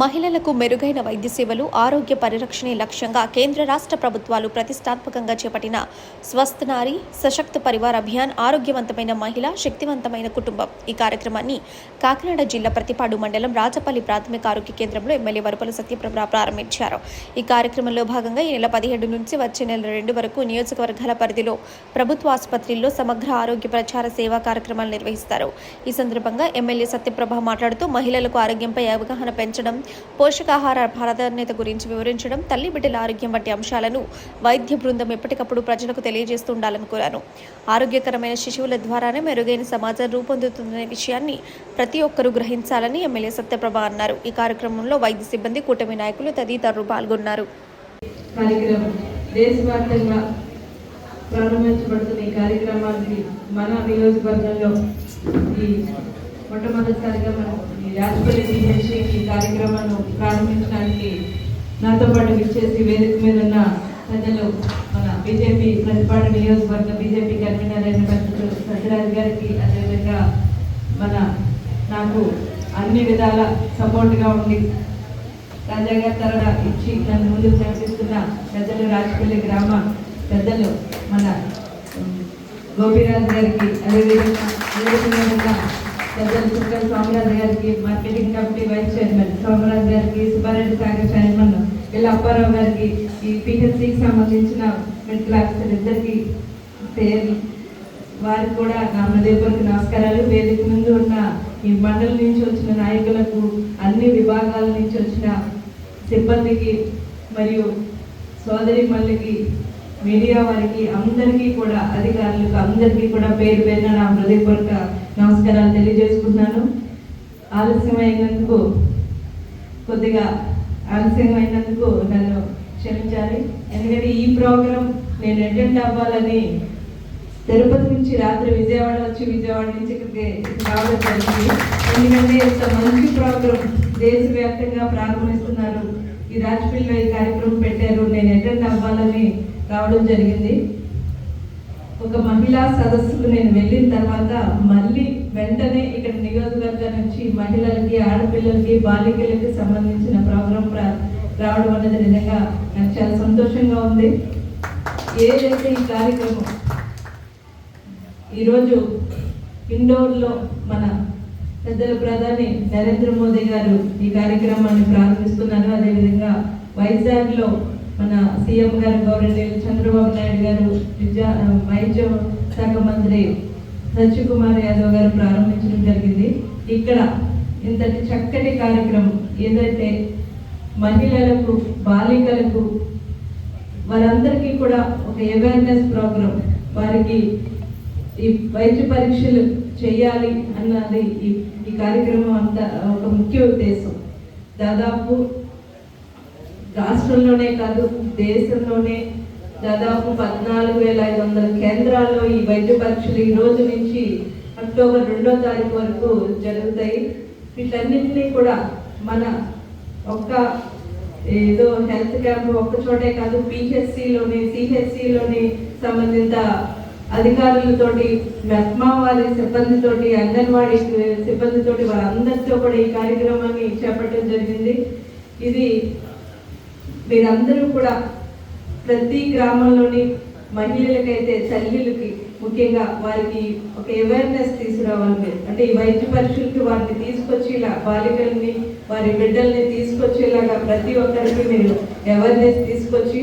మహిళలకు మెరుగైన వైద్య సేవలు ఆరోగ్య పరిరక్షణే లక్ష్యంగా కేంద్ర రాష్ట్ర ప్రభుత్వాలు ప్రతిష్టాత్మకంగా చేపట్టిన స్వస్థ నారి సశక్త పరివార్ అభియాన్ ఆరోగ్యవంతమైన మహిళ శక్తివంతమైన కుటుంబం. ఈ కార్యక్రమాన్ని కాకినాడ జిల్లా ప్రతిపాడు మండలం రాజపల్లి ప్రాథమిక ఆరోగ్య కేంద్రంలో ఎమ్మెల్యే వరపల సత్యప్రభ ప్రారంభించారు. ఈ కార్యక్రమంలో భాగంగా ఈ నెల పదిహేడు నుంచి వచ్చే నెల రెండు వరకు నియోజకవర్గాల పరిధిలో ప్రభుత్వ ఆసుపత్రుల్లో సమగ్ర ఆరోగ్య ప్రచార సేవా కార్యక్రమాలు నిర్వహిస్తారు. ఈ సందర్భంగా ఎమ్మెల్యే సత్యప్రభ మాట్లాడుతూ మహిళలకు ఆరోగ్యంపై అవగాహన పెంచడం పోషకాహార ప్రాధాన్యత గురించి వివరించడం తల్లి బిడ్డల ఆరోగ్యం వంటి అంశాలను వైద్య బృందం ఎప్పటికప్పుడు ప్రజలకు తెలియజేస్తుండాలని కోరాను. ఆరోగ్యకరమైన శిశువుల ద్వారానే మెరుగైన సమాజం రూపొందుతుందనే విషయాన్ని ప్రతి ఒక్కరూ గ్రహించాలని ఎమ్మెల్యే సత్యప్రభ అన్నారు. ఈ కార్యక్రమంలో వైద్య సిబ్బంది కూటమి నాయకులు తదితరులు పాల్గొన్నారు. దేశవ్యాప్తంగా ప్రారంభించబడుతున్న ఈ కార్యక్రమానికి మన నియోజకవర్గంలో ఈ మొట్టమొదటిసారిగా మనం ఈ రాజపల్లి టీఎంసీ ఈ కార్యక్రమాన్ని ప్రారంభించడానికి నాతో పాటు విచ్చేసి వేదిక మీద ఉన్న ప్రజలు మన బీజేపీ ప్రతిపాడు నియోజకవర్గ బీజేపీ కన్వీనర్ అయిన పెద్దలు సత్యరాజు గారికి అదేవిధంగా మన నాకు అన్ని విధాల సపోర్ట్గా ఉండి రాజాగా తరడ ఇచ్చి నన్ను ముందుకు నడిపిస్తున్న పెద్దలు రాజపల్లి గ్రామ పెద్దలు మన గోపీరాజు గారికి అదేవిధంగా అదేవిధంగా పెద్దలు చుక్కల సోమరాజు గారికి marketing committee vice chairman Somaraju గారికి సుబ్బారెడ్డి సాగర్ చైర్మన్ ఇలా అప్పారావు గారికి ఈ పిహెచ్సికి సంబంధించిన మెడికల్ ఆఫీసర్ ఇద్దరికి పేర్లు వారికి కూడా నా హృదయపూర్వక నమస్కారాలు. వేదిక ముందు ఉన్న ఈ మండలి నుంచి వచ్చిన నాయకులకు అన్ని విభాగాల నుంచి వచ్చిన సిబ్బందికి మరియు సోదరి మల్లికి మీడియా వారికి అందరికీ కూడా అధికారులకు అందరికీ కూడా పేరు పేరున నా హృదయపూర్వక నమస్కారాలు తెలియజేసుకుంటున్నాను. ఆలస్యమైనందుకు కొద్దిగా ఆలస్యమైనందుకు నన్ను క్షమించాలి. ఎందుకంటే ఈ ప్రోగ్రాం నేను అటెండ్ అవ్వాలని తిరుపతి నుంచి రాత్రి విజయవాడ వచ్చి విజయవాడ నుంచి ఇక్కడికి రావడం జరిగింది. ఎందుకంటే ఇంత మంచి ప్రోగ్రాం దేశవ్యాప్తంగా ప్రారంభిస్తున్నారు. ఈ రాజపల్లిలో ఈ కార్యక్రమం పెట్టారు. నేను అటెండ్ అవ్వాలని రావడం జరిగింది. ఒక మహిళా సదస్సుకు నేను వెళ్ళిన తర్వాత మళ్ళీ వెంటనే ఇక్కడ నియోజకవర్గం నుంచి మహిళలకి ఆడపిల్లలకి బాలికలకి సంబంధించిన ప్రోగ్రాం రావడం అనేది నిజంగా నాకు చాలా సంతోషంగా ఉంది. ఏదైతే ఈ కార్యక్రమం ఈరోజు ఇండోర్లో మన పెద్దల ప్రధాని నరేంద్ర మోదీ గారు ఈ కార్యక్రమాన్ని ప్రారంభిస్తున్నారు అదేవిధంగా వైజాగ్లో మన సీఎం గారు గౌరవనీయులు చంద్రబాబు నాయుడు గారు విద్యా వైద్య శాఖ మంత్రి సత్యకుమార్ యాదవ్ గారు ప్రారంభించడం జరిగింది. ఇక్కడ ఇంతటి చక్కటి కార్యక్రమం ఏదైతే మహిళలకు బాలికలకు వారందరికీ కూడా ఒక అవేర్నెస్ ప్రోగ్రామ్ వారికి ఈ వైద్య పరీక్షలు చేయాలి అన్నది ఈ ఈ కార్యక్రమం అంతా ఒక ముఖ్య ఉద్దేశం. దాదాపు రాష్ట్రంలోనే కాదు దేశంలోనే దాదాపు పద్నాలుగు వేల ఐదు వందల కేంద్రాల్లో ఈ వైద్య పరీక్షలు ఈ రోజు నుంచి అక్టోబర్ రెండో తారీఖు వరకు జరుగుతాయి. వీటన్నింటినీ కూడా మన ఒక్క ఏదో హెల్త్ క్యాంప్ ఒక్క చోటే కాదు పిహెచ్సిలోని సిహెచ్సిలోని సంబంధిత అధికారులతోటి మెస్మా వారి సిబ్బందితోటి అంగన్వాడీ సిబ్బందితోటి వారందరితో కూడా ఈ కార్యక్రమాన్ని చేపట్టడం జరిగింది. ఇది మీరందరూ కూడా ప్రతి గ్రామంలోని మహిళలకైతే తల్లులకి ముఖ్యంగా వారికి ఒక అవేర్నెస్ తీసుకురావాలి మీరు. అంటే ఈ వైద్య పరీక్షలకి వారిని తీసుకొచ్చేలా బాలికల్ని వారి బిడ్డల్ని తీసుకొచ్చేలాగా ప్రతి ఒక్కరికి మీరు అవేర్నెస్ తీసుకొచ్చి